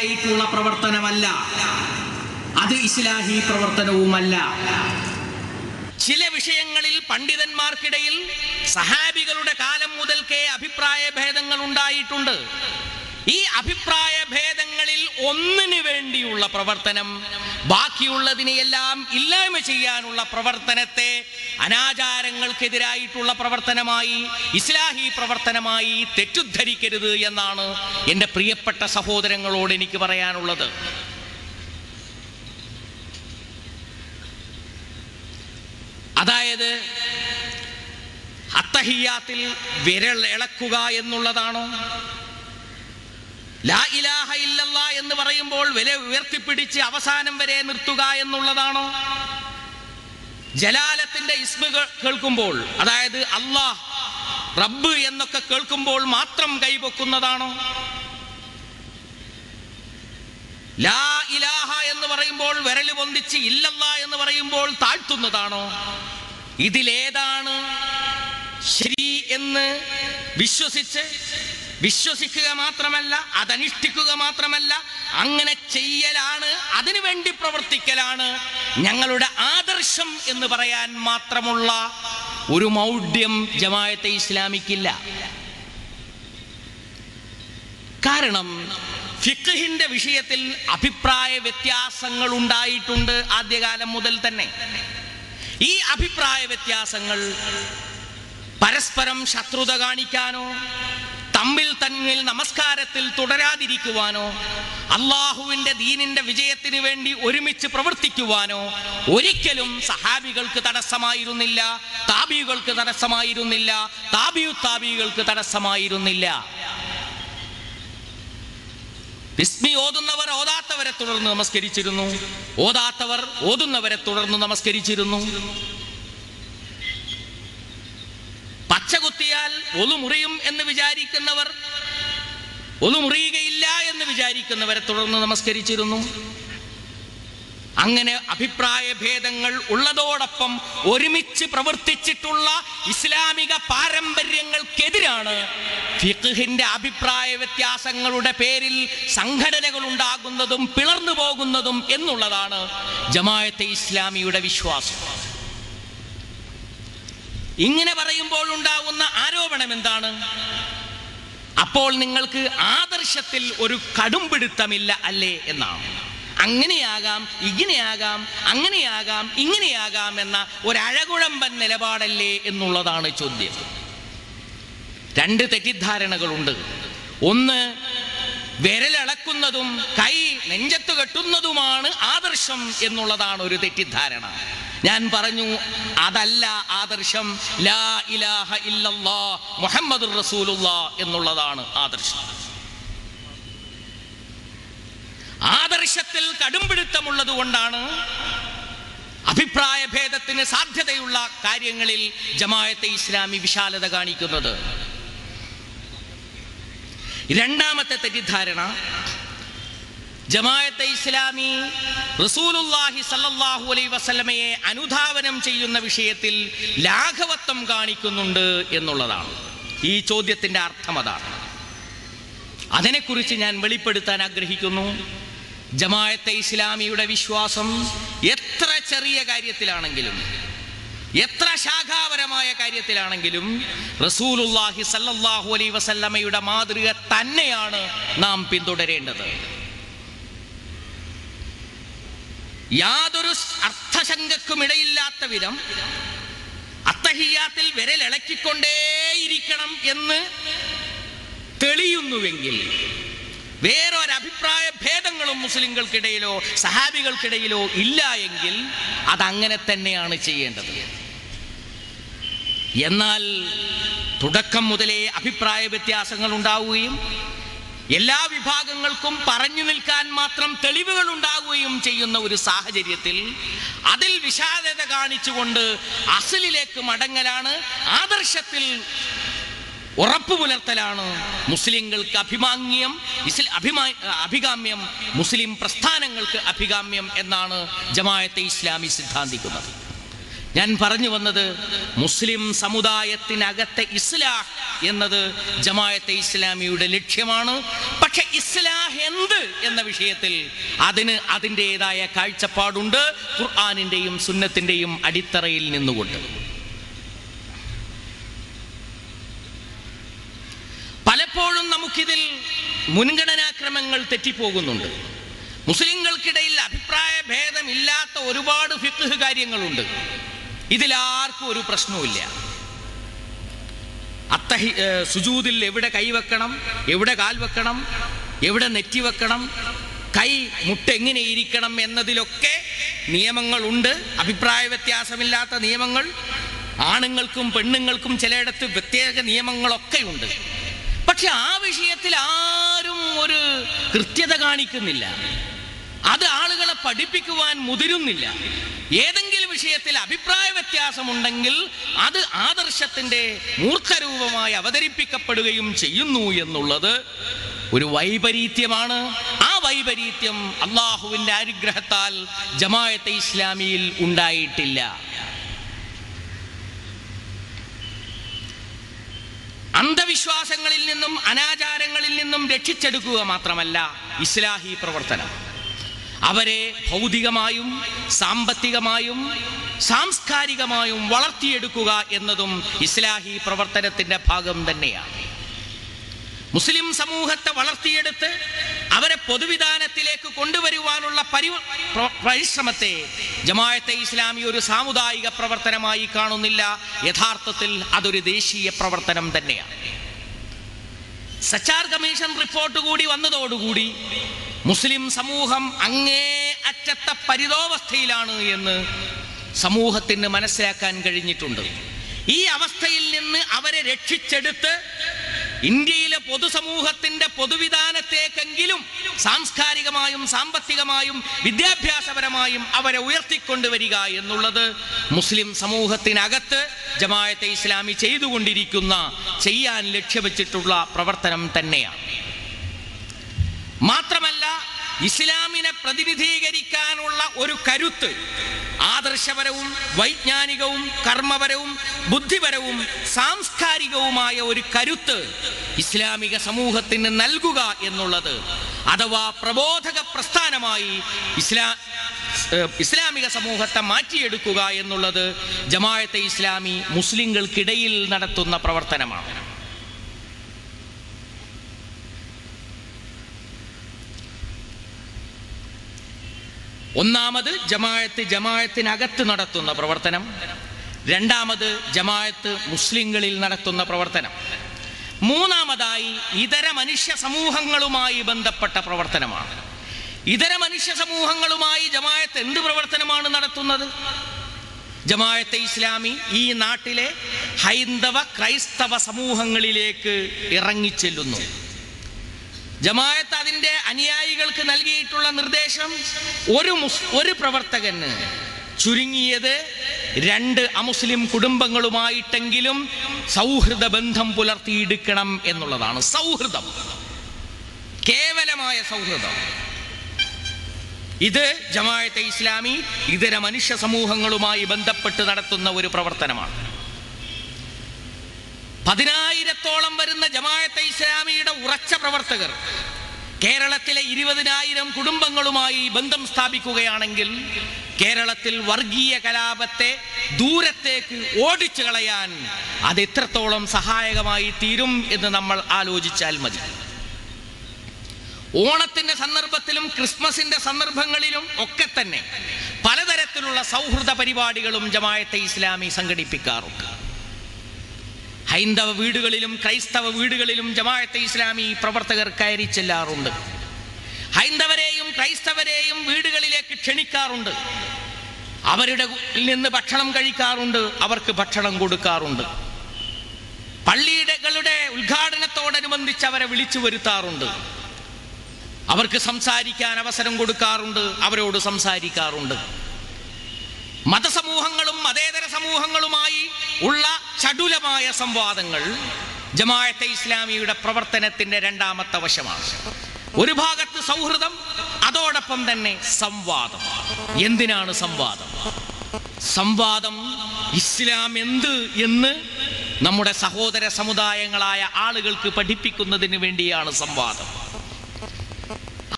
എതിരായിട്ടുള്ള പ്രവർത്തനമല്ല. അത് ഇസ്ലാഹി പ്രവർത്തനവുമല്ല. ചില വിഷയങ്ങളിൽ പണ്ഡിതന്മാർക്കിടയിൽ സഹാബികളുടെ കാലം മുതൽക്കേ അഭിപ്രായ ഭേദങ്ങൾ ഉണ്ടായിട്ടുണ്ട്. ഈ അഭിപ്രായ ഭേദങ്ങളിൽ ഒന്നിനു വേണ്ടിയുള്ള പ്രവർത്തനം ബാക്കിയുള്ളതിനെയെല്ലാം ഇല്ലായ്മ ചെയ്യാനുള്ള പ്രവർത്തനത്തെ അനാചാരങ്ങൾക്കെതിരായിട്ടുള്ള പ്രവർത്തനമായി ഇസ്ലാഹി പ്രവർത്തനമായി തെറ്റുദ്ധരിക്കരുത് എന്നാണ് എന്റെ പ്രിയപ്പെട്ട സഹോദരങ്ങളോട് എനിക്ക് പറയാനുള്ളത്. അതായത് അത്തഹിയാത്തിൽ വിരൽ ഇളക്കുക എന്നുള്ളതാണോ? ലാ ഇലാഹ എന്ന് പറയുമ്പോൾ വില ഉയർത്തിപ്പിടിച്ച് അവസാനം വരെ നിർത്തുക എന്നുള്ളതാണോ? ജലാലത്തിന്റെ ഇസ്മ കേൾക്കുമ്പോൾ അതായത് അള്ളാഹ് റബ്ബ് എന്നൊക്കെ കേൾക്കുമ്പോൾ മാത്രം കൈപൊക്കുന്നതാണോ? ലാ ഇലാഹ എന്ന് പറയുമ്പോൾ വിരൽ പൊന്തിച്ച് ഇല്ലല്ല എന്ന് പറയുമ്പോൾ താഴ്ത്തുന്നതാണോ? ഇതിലേതാണ് ശരി എന്ന് വിശ്വസിച്ച് വിശ്വസിക്കുക മാത്രമല്ല അതനുഷ്ഠിക്കുക മാത്രമല്ല അങ്ങനെ ചെയ്യലാണ് അതിനു വേണ്ടി പ്രവർത്തിക്കലാണ്. ഞങ്ങളുടെ ആദർശം എന്ന് പറയാൻ മാത്രമുള്ള ഒരു മൗഢ്യം ജമായത്തെ ഇസ്ലാമിക്കില്ല. കാരണം ഫിഖിന്റെ വിഷയത്തിൽ അഭിപ്രായ വ്യത്യാസങ്ങൾ ഉണ്ടായിട്ടുണ്ട് ആദ്യകാലം മുതൽ തന്നെ. ഈ അഭിപ്രായ വ്യത്യാസങ്ങൾ പരസ്പരം ശത്രുത കാണിക്കാനോ തമ്മിൽ തന്നിൽ നമസ്കാരത്തിൽ തുടരാതിരിക്കുവാനോ അള്ളാഹുവിന്റെ ദീനിന്റെ വിജയത്തിന് വേണ്ടി ഒരുമിച്ച് പ്രവർത്തിക്കുവാനോ ഒരിക്കലും സഹാബികൾക്ക് തടസ്സമായിരുന്നില്ല താബികൾക്ക് തടസ്സമായിരുന്നില്ല താബിയു താബികൾക്ക് തടസ്സമായിരുന്നില്ല. ബിസ്മി ഓതുന്നവർ ഓതാത്തവരെ തുടർന്ന് നമസ്കരിച്ചിരുന്നു. ഓതാത്തവർ ഓതുന്നവരെ തുടർന്ന് നമസ്കരിച്ചിരുന്നു. പച്ച കുത്തിയാൽ ഒലു മുറിയും എന്ന് വിചാരിക്കുന്നവർ ഒലു മുറിയുകയില്ല എന്ന് വിചാരിക്കുന്നവരെ തുടർന്ന് നമസ്കരിച്ചിരുന്നു. അങ്ങനെ അഭിപ്രായ ഭേദങ്ങൾ ഉള്ളതോടൊപ്പം ഒരുമിച്ച് പ്രവർത്തിച്ചിട്ടുള്ള ഇസ്ലാമിക പാരമ്പര്യങ്ങൾക്കെതിരാണ് ഫിഖിന്റെ അഭിപ്രായ വ്യത്യാസങ്ങളുടെ പേരിൽ സംഘടനകൾ ഉണ്ടാകുന്നതും പിളർന്നു പോകുന്നതും എന്നുള്ളതാണ് ജമായത്തെ ഇസ്ലാമിയുടെ വിശ്വാസം. ഇങ്ങനെ പറയുമ്പോൾ ഉണ്ടാവുന്ന ആരോപണം എന്താണ്? അപ്പോൾ നിങ്ങൾക്ക് ആദർശത്തിൽ ഒരു കടുംപിടുത്തമില്ല അല്ലേ എന്നാണ്. അങ്ങനെയാകാം ഇങ്ങനെയാകാം അങ്ങനെയാകാം ഇങ്ങനെയാകാം എന്ന ഒരഴകുഴമ്പൻ നിലപാടല്ലേ എന്നുള്ളതാണ് ചോദ്യം. രണ്ട് തെറ്റിദ്ധാരണകളുണ്ട്. ഒന്ന് വിരലളക്കുന്നതും കൈ നെഞ്ചത്ത് കെട്ടുന്നതുമാണ് ആദർശം എന്നുള്ളതാണ് ഒരു തെറ്റിദ്ധാരണ. ഞാൻ പറഞ്ഞു അതല്ല ആദർശം. ലാ ഇലാഹ ഇല്ലല്ലാ മുഹമ്മദ് റസൂലുള്ള എന്നുള്ളതാണ് ആദർശം. ആദർശത്തിൽ കടുംപിടുത്തമുള്ളത് കൊണ്ടാണ് അഭിപ്രായ ഭേദത്തിന് സാധ്യതയുള്ള കാര്യങ്ങളിൽ ജമായത്തെ ഇസ്ലാമി വിശാലത കാണിക്കുന്നത്. രണ്ടാമത്തെ തെറ്റിദ്ധാരണ ജമായത്തെ ഇസ്ലാമി റസൂലുല്ലാഹി സല്ലല്ലാഹു അലൈഹി വസല്ലമയെ അനുധാവനം ചെയ്യുന്ന വിഷയത്തിൽ ലാഘവത്വം കാണിക്കുന്നുണ്ട് എന്നുള്ളതാണ്. ഈ ചോദ്യത്തിന്റെ അർത്ഥം അതാണ്. അതിനെക്കുറിച്ച് ഞാൻ വെളിപ്പെടുത്താൻ ആഗ്രഹിക്കുന്നു. ജമാഅത്തെ ഇസ്ലാമിയുടെ വിശ്വാസം എത്ര ചെറിയ കാര്യത്തിലാണെങ്കിലും എത്ര ശാഖാപരമായ കാര്യത്തിലാണെങ്കിലും റസൂലുല്ലാഹി സല്ലല്ലാഹു അലൈഹി വസല്ലമയുടെ മാതൃക തന്നെയാണ് നാം പിന്തുടരേണ്ടത്. യാതൊരു അർത്ഥശങ്കക്കും ഇടയില്ലാത്ത വിധം അത്തഹിയാത്തിൽ വിരലിളക്കിക്കൊണ്ടേയിരിക്കണം എന്ന് തെളിയുന്നുവെങ്കിൽ വേറൊരഭിപ്രായ ഭേദങ്ങളും മുസ്ലിങ്ങൾക്കിടയിലോ സഹാബികൾക്കിടയിലോ ഇല്ല എങ്കിൽ അതങ്ങനെ തന്നെയാണ് ചെയ്യേണ്ടത്. എന്നാൽ തുടക്കം മുതലേ അഭിപ്രായ വ്യത്യാസങ്ങൾ ഉണ്ടാവുകയും എല്ലാ വിഭാഗങ്ങൾക്കും പറഞ്ഞു നിൽക്കാൻ മാത്രം തെളിവുകൾ ഉണ്ടാകുകയും ചെയ്യുന്ന ഒരു സാഹചര്യത്തിൽ അതിൽ വിഷാദത കാണിച്ചുകൊണ്ട് അസലിലേക്ക് മടങ്ങലാണ് ആദർശത്തിൽ ഉറപ്പു പുലർത്തലാണ് മുസ്ലിങ്ങൾക്ക് അഭിമാന്യം ഇസ്ല അഭിമാ അഭികാമ്യം മുസ്ലിം പ്രസ്ഥാനങ്ങൾക്ക് അഭികാമ്യം എന്നാണ് ജമായത്തെ ഇസ്ലാമി സിദ്ധാന്തിക്കുന്നത്. ഞാൻ പറഞ്ഞു വന്നത് മുസ്ലിം സമുദായത്തിനകത്തെ ഇസ്ലാഹ് എന്നത് ജമായത്തെ ഇസ്ലാമിയുടെ ലക്ഷ്യമാണ്. പക്ഷെ ഇസ്ലാഹ് എന്ത് എന്ന വിഷയത്തിൽ അതിന് അതിന്റെതായ കാഴ്ചപ്പാടുണ്ട്. ഖുർആാനിന്റെയും സുന്നത്തിന്റെയും അടിത്തറയിൽ നിന്നുകൊണ്ട്. പലപ്പോഴും നമുക്കിതിൽ മുൻഗണനാക്രമങ്ങൾ തെറ്റിപ്പോകുന്നുണ്ട്. മുസ്ലിങ്ങൾക്കിടയിൽ അഭിപ്രായ ഭേദമില്ലാത്ത ഒരുപാട് ഫിഖ് കാര്യങ്ങളുണ്ട്. ഇതിലാർക്കും ഒരു പ്രശ്നവുമില്ല. അത്തഹി സുജൂതിൽ എവിടെ കൈവെക്കണം എവിടെ കാൽ വെക്കണം എവിടെ നെറ്റി വെക്കണം കൈ മുട്ട എങ്ങനെ ഇരിക്കണം എന്നതിലൊക്കെ നിയമങ്ങളുണ്ട്. അഭിപ്രായ വ്യത്യാസമില്ലാത്ത നിയമങ്ങൾ ആണുങ്ങൾക്കും പെണ്ണുങ്ങൾക്കും ചിലയിടത്ത് പ്രത്യേക നിയമങ്ങളൊക്കെ ഉണ്ട്. പക്ഷെ ആ വിഷയത്തിൽ ആരും ഒരു കൃത്യത കാണിക്കുന്നില്ല. അത് ആളുകളെ പഠിപ്പിക്കുവാൻ മുതിരുന്നില്ല. ഏതെങ്കിലും വിഷയത്തിൽ അഭിപ്രായ വ്യത്യാസമുണ്ടെങ്കിൽ അത് ആദർശത്തിന്റെ മൂർത്തരൂപമായി അവതരിപ്പിക്കപ്പെടുകയും ചെയ്യുന്നു എന്നുള്ളത് ഒരു വൈപരീത്യമാണ്. ആ വൈപരീത്യം അള്ളാഹുവിന്റെ അനുഗ്രഹത്താൽ ജമായത്തെ ഇസ്ലാമിയിൽ ഉണ്ടായിട്ടില്ല. അന്ധവിശ്വാസങ്ങളിൽ നിന്നും അനാചാരങ്ങളിൽ നിന്നും രക്ഷിച്ചെടുക്കുക മാത്രമല്ല ഇസ്ലാഹി പ്രവർത്തനം. അവരെ ഭൗതികമായും സാമ്പത്തികമായും സാംസ്കാരികമായും വളർത്തിയെടുക്കുക എന്നതും ഇസ്ലാഹി പ്രവർത്തനത്തിന്റെ ഭാഗം തന്നെയാണ്. മുസ്ലിം സമൂഹത്തെ വളർത്തിയെടുത്ത് അവരെ പൊതുവിധാനത്തിലേക്ക് കൊണ്ടുവരുവാനുള്ള പരി പരിശ്രമത്തെ ജമായത്തെ ഇസ്ലാമി ഒരു സാമുദായിക പ്രവർത്തനമായി കാണുന്നില്ല. യഥാർത്ഥത്തിൽ അതൊരു ദേശീയ പ്രവർത്തനം തന്നെയാണ്. സച്ചാർ കമ്മീഷൻ റിപ്പോർട്ട് കൂടി വന്നതോടുകൂടി മുസ്ലിം സമൂഹം അങ്ങേ അറ്റത്തെ പരിതോവസ്ഥയിലാണ് എന്ന് സമൂഹത്തിന് മനസ്സിലാക്കാൻ കഴിഞ്ഞിട്ടുണ്ട്. ഈ അവസ്ഥയിൽ നിന്ന് അവരെ രക്ഷിച്ചെടുത്ത് ഇന്ത്യയിലെ പൊതുസമൂഹത്തിന്റെ പൊതുവിധാനത്തേക്കെങ്കിലും സാംസ്കാരികമായും സാമ്പത്തികമായും വിദ്യാഭ്യാസപരമായും അവരെ ഉയർത്തിക്കൊണ്ടുവരിക എന്നുള്ളത് മുസ്ലിം സമൂഹത്തിനകത്ത് ജമായത്തെ ഇസ്ലാമി ചെയ്തുകൊണ്ടിരിക്കുന്ന ചെയ്യാൻ ലക്ഷ്യവെച്ചിട്ടുള്ള പ്രവർത്തനം തന്നെയാണ്. മാത്രമല്ല ഇസ്ലാമിനെ പ്രതിനിധീകരിക്കാനുള്ള ഒരു കരുത്ത് ആദർശപരവും വൈജ്ഞാനികവും കർമ്മപരവും ബുദ്ധിപരവും സാംസ്കാരികവുമായ ഒരു കരുത്ത് ഇസ്ലാമിക സമൂഹത്തിന് നൽകുക എന്നുള്ളത് അഥവാ പ്രബോധക പ്രസ്ഥാനമായി ഇസ്ലാ ഇസ്ലാമിക സമൂഹത്തെ മാറ്റിയെടുക്കുക എന്നുള്ളത് ജമായത്തെ ഇസ്ലാമി മുസ്ലിങ്ങൾക്കിടയിൽ നടത്തുന്ന പ്രവർത്തനമാണ്. ഒന്നാമത് ജമായത്ത് ജമായത്തിനകത്ത് നടത്തുന്ന പ്രവർത്തനം. രണ്ടാമത് ജമായത്ത് മുസ്ലിങ്ങളിൽ നടത്തുന്ന പ്രവർത്തനം. മൂന്നാമതായി ഇതര മനുഷ്യ സമൂഹങ്ങളുമായി ബന്ധപ്പെട്ട പ്രവർത്തനമാണ്. ഇതര മനുഷ്യ സമൂഹങ്ങളുമായി ജമായത്ത് എന്ത് പ്രവർത്തനമാണ് നടത്തുന്നത്? ജമായത്തെ ഇസ്ലാമി ഈ നാട്ടിലെ ഹൈന്ദവ ക്രൈസ്തവ സമൂഹങ്ങളിലേക്ക് ഇറങ്ങിച്ചെല്ലുന്നു. ജമായത്ത് അതിന്റെ അനുയായികൾക്ക് നൽകിയിട്ടുള്ള നിർദ്ദേശം ഒരു ഒരു പ്രവർത്തകന് ചുരുങ്ങിയത് രണ്ട് അമുസ്ലിം കുടുംബങ്ങളുമായിട്ടെങ്കിലും സൗഹൃദ ബന്ധം പുലർത്തിയെടുക്കണം എന്നുള്ളതാണ് സൗഹൃദം. കേവലമായ സൗഹൃദം. ഇത് ജമായത്തെ ഇസ്ലാമി ഇതര മനുഷ്യ സമൂഹങ്ങളുമായി ബന്ധപ്പെട്ട് നടത്തുന്ന ഒരു പ്രവർത്തനമാണ്. പതിനായിരത്തോളം വരുന്ന ജമായത്തെ ഇസ്ലാമിയുടെ ഉറച്ച പ്രവർത്തകർ കേരളത്തിലെ ഇരുപതിനായിരം കുടുംബങ്ങളുമായി ബന്ധം സ്ഥാപിക്കുകയാണെങ്കിൽ കേരളത്തിൽ വർഗീയ കലാപത്തെ ദൂരത്തേക്ക് ഓടിച്ചു കളയാൻ അത് എത്രത്തോളം സഹായകമായി തീരും എന്ന് നമ്മൾ ആലോചിച്ചാൽ മതി. ഓണത്തിന്റെ സന്ദർഭത്തിലും ക്രിസ്മസിന്റെ സന്ദർഭങ്ങളിലും ഒക്കെ തന്നെ പലതരത്തിലുള്ള സൗഹൃദ പരിപാടികളും ജമായത്തെ ഇസ്ലാമി സംഘടിപ്പിക്കാറുണ്ട്. ഹൈന്ദവ വീടുകളിലും ക്രൈസ്തവ വീടുകളിലും ജമാഅത്തെ ഇസ്ലാമി പ്രവർത്തകർ കയറി ചെല്ലാറുണ്ട്. ഹൈന്ദവരെയും ക്രൈസ്തവരെയും വീടുകളിലേക്ക് ക്ഷണിക്കാറുണ്ട്. അവരുടെ നിന്ന് ഭക്ഷണം കഴിക്കാറുണ്ട് അവർക്ക് ഭക്ഷണം കൊടുക്കാറുണ്ട്. പള്ളിയിടകളുടെ ഉദ്ഘാടനത്തോടനുബന്ധിച്ച് അവരെ വിളിച്ചു വരുത്താറുണ്ട്. അവർക്ക് സംസാരിക്കാൻ അവസരം കൊടുക്കാറുണ്ട് അവരോട് സംസാരിക്കാറുണ്ട്. മതസമൂഹങ്ങളും മതേതര സമൂഹങ്ങളുമായി ഉള്ള ചടുലമായ സംവാദങ്ങൾ ജമാഅത്തെ ഇസ്ലാമിയുടെ പ്രവർത്തനത്തിന്റെ രണ്ടാമത്തെ വശമാണ്. ഒരു ഭാഗത്ത് സൗഹൃദം അതോടൊപ്പം തന്നെ സംവാദം. എന്തിനാണ് സംവാദം? സംവാദം ഇസ്ലാം എന്ത് എന്ന് നമ്മുടെ സഹോദര സമുദായങ്ങളായ ആളുകൾക്ക് പഠിപ്പിക്കുന്നതിന് വേണ്ടിയാണ് സംവാദം.